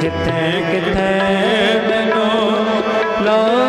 ਜਿੱਥੇ ਕਿਥੇ ਮੈਨੂੰ ਲਾ